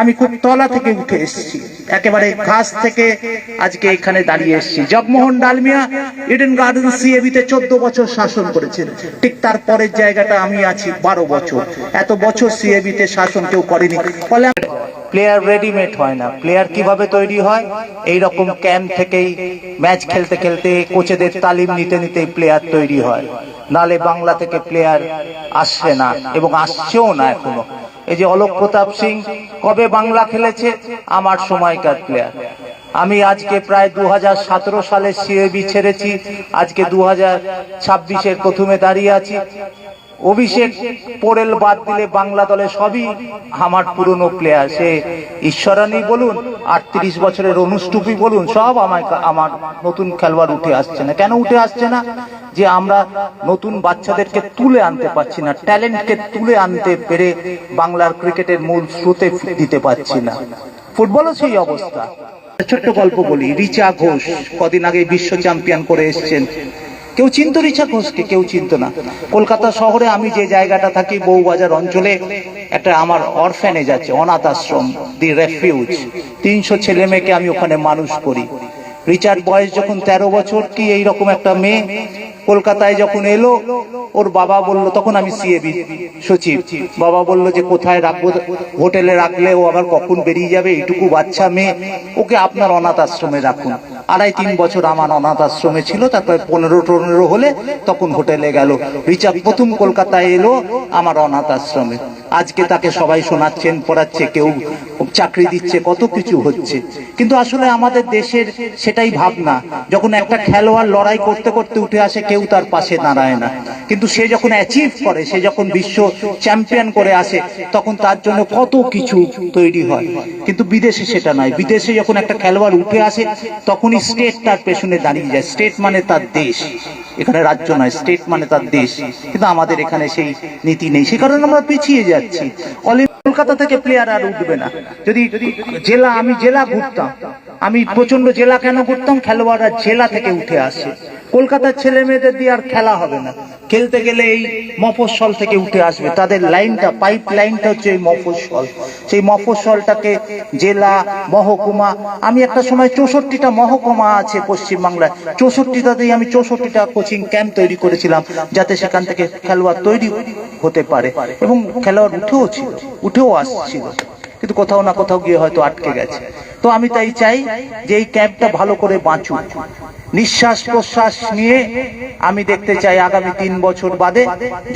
আমি খুব তলা থেকে উঠে এসেছি। একেবারে ঘাস থেকে আজকে এখানে দাঁড়িয়ে এসেছি। জগমোহন ডালমিয়া, ইডেন গার্ডেন সিএবিতে চোদ্দ বছর শাসন করেছেন। ঠিক তার পরের জায়গাটা আমি আছি বারো বছর। এত বছর সিএবিতে শাসন কেউ করেনি। ফলে প্লেয়ার রেডিমেড হয় না। প্লেয়ার কীভাবে তৈরি হয়? এই রকম ক্যাম্প থেকেই ম্যাচ খেলতে খেলতে কোচেদের তালিম নিতে নিতেই প্লেয়ার তৈরি হয়। নালে বাংলা থেকে প্লেয়ার আসছে না এবং আসছেও না এখনও। এই যে অলোক প্রতাপ সিং, কবে বাংলা খেলেছে? আমার সময়কার প্লেয়ার আমি আজকে প্রায় দু হাজার সতেরো সালে সিএবি ছেড়েছি। আজকে দু হাজার ছাব্বিশের প্রথমে দাঁড়িয়ে আছি। অভিষেক পোরেল বাদ দিলে বাংলা দলে সবই আমার পুরনো প্লেয়ার সে ঈশ্বরানি বলুন, আটত্রিশ বছরের অনুষ্টুপি বলুন, সব আমায় আমার নতুন খেলোয়াড় উঠে আসছে না। কেন উঠে আসছে না? যে আমরা নতুন বাচ্চাদেরকে তুলে আনতে পারছি না, ট্যালেন্টকে তুলে আনতে পেরে বাংলার ক্রিকেটের মূল স্রোতে দিতে পারছি না। ফুটবলও সেই অবস্থা। ছোট্ট গল্প বলি, রিচা ঘোষ কদিন আগে বিশ্ব চ্যাম্পিয়ন করে এসছেন। কেউ চিনতো রিচা ঘোষকে, কেউ চিনতো না। কলকাতা শহরে আমি যে জায়গাটা থাকি, বউবাজার অঞ্চলে একটা আমার অরফ্যানেজ আছে, অনাথ আশ্রম, দি রেফিউজ। তিনশো ছেলে মেয়েকে আমি ওখানে মানুষ করি। রিচার্ড বয়স যখন তেরো বছর, কি এইরকম একটা মেয়ে? কলকাতায় যখন এলো, ওর বাবা বলল, তখন আমি সিএবি সচিব। বাবা বলল যে, কোথায় রাখব? হোটেলে রাখলে ও আবার কখন বেরিয়ে যাবে? এইটুকু বাচ্চা মেয়ে। ওকে আপনার অনাথ আশ্রমে রাখুন। আড়াই তিন বছর আমার অনাথ আশ্রমে ছিল, তারপরে পনেরো টনেরো হলে তখন হোটেলে গেল। রিচা প্রথম কলকাতায় এলো আমার অনাথ আশ্রমে। আজকে তাকে সবাই শোনাচ্ছেন, পড়াচ্ছে, কেউ চাকরি দিচ্ছে, কত কিছু হচ্ছে। কিন্তু আসলে আমাদের দেশের সেটাই ভাবনা, যখন একটা খেলোয়াড় লড়াই করতে করতে উঠে আসে, কেউ তার পাশে দাঁড়ায় না। কিন্তু সে যখন অ্যাচিভ করে, সে যখন বিশ্ব চ্যাম্পিয়ন করে আসে, তখন তার জন্য কত কিছু তৈরি হয়। কিন্তু বিদেশে সেটা নয়। বিদেশে যখন একটা খেলোয়াড় উঠে আসে, তখনই স্টেট তার পেছনে দাঁড়িয়ে যায়। স্টেট মানে তার দেশ। এখানে রাজ্য নয় স্টেট মানে তার দেশ। কিন্তু আমাদের এখানে সেই নীতি নেই। সে কারণে আমরা পিছিয়ে যাচ্ছি। কলকাতা থেকে প্লেয়ার আর উঠবে না। যদি জেলা, আমি জেলা ঘুরতাম। আমি প্রচণ্ড জেলা কেন ঘুরতাম? খেলোয়াড়রা জেলা থেকে উঠে আসে। কলকাতার ছেলে মেয়েদের দিয়ে আর খেলা হবে না। খেলতে গেলে এই মফস্বল থেকে উঠে আসবে। তাদের লাইনটা পাইপ লাইনটা হচ্ছে এই মফস্বল। সেই মফস্বলটাকে জেলা, মহকুমা, আমি একটা সময় চৌষট্টিটা মহকুমা আছে পশ্চিমবাংলায়। চৌষট্টিটাতেই আমি চৌষট্টিটা কোচিং ক্যাম্প তৈরি করেছিলাম, যাতে সেখান থেকে খেলোয়াড় তৈরি হতে পারে। এবং খেলোয়াড় উঠেও ছিল, উঠেও আসছিল। কিন্তু কোথাও না কোথাও গিয়ে হয়তো আটকে গেছে। তো আমি তাই চাই যে এই ক্যাম্পটা ভালো করে বাঁচুক। নিঃশ্বাস প্রশ্বাস নিয়ে আমি দেখতে চাই আগামী তিন বছর বাদে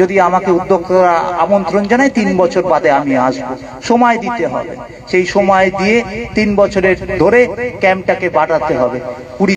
যদি আমাকে উদ্যোক্তারা আমন্ত্রণ জানায়, তিন বছর বাদে আমি আসব। সময় দিতে হবে। সেই সময় দিয়ে তিন বছরের ধরে ক্যাম্পটাকে বাড়াতে হবে। কুড়ি